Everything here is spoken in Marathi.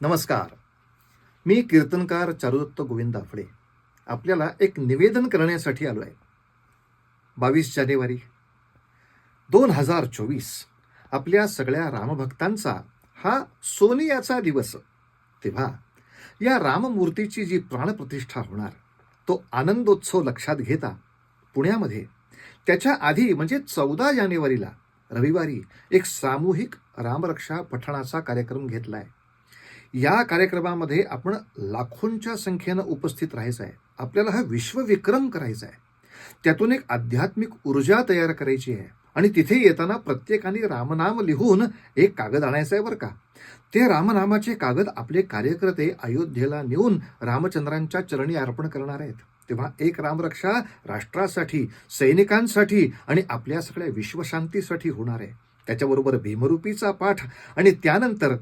नमस्कार. मी कीर्तनकार चारुदत्त गोविंद आफडे. आपल्याला एक निवेदन करण्यासाठी आलो आहे बावीस जानेवारी दोन हजार चोवीस आपल्या सगळ्या रामभक्तांचा हा सोनियाचा दिवस. तेव्हा या राममूर्तीची जी प्राणप्रतिष्ठा होणार तो आनंदोत्सव लक्षात घेता पुण्यामध्ये त्याच्या आधी म्हणजे चौदा जानेवारीला रविवारी एक सामूहिक रामरक्षा पठणाचा कार्यक्रम घेतला आहे या कार्यक्रमामध्ये आपण लाखोंच्या संख्येनं उपस्थित राहायचं आहे. आपल्याला हा विश्वविक्रम करायचा आहे. त्यातून एक आध्यात्मिक ऊर्जा तयार करायची आहे. आणि तिथे येताना प्रत्येकाने रामनाम लिहून एक कागद आणायचा आहे बरं का. ते रामनामाचे कागद आपले कार्यकर्ते अयोध्येला नेऊन रामचंद्रांच्या चरणी अर्पण करणार आहेत. तेव्हा एक रामरक्षा राष्ट्रासाठी सैनिकांसाठी आणि आपल्या सगळ्या विश्वशांतीसाठी होणार आहे. त्याच्याबरोबर भीमरूपीचा पाठ आणि त्यानंतर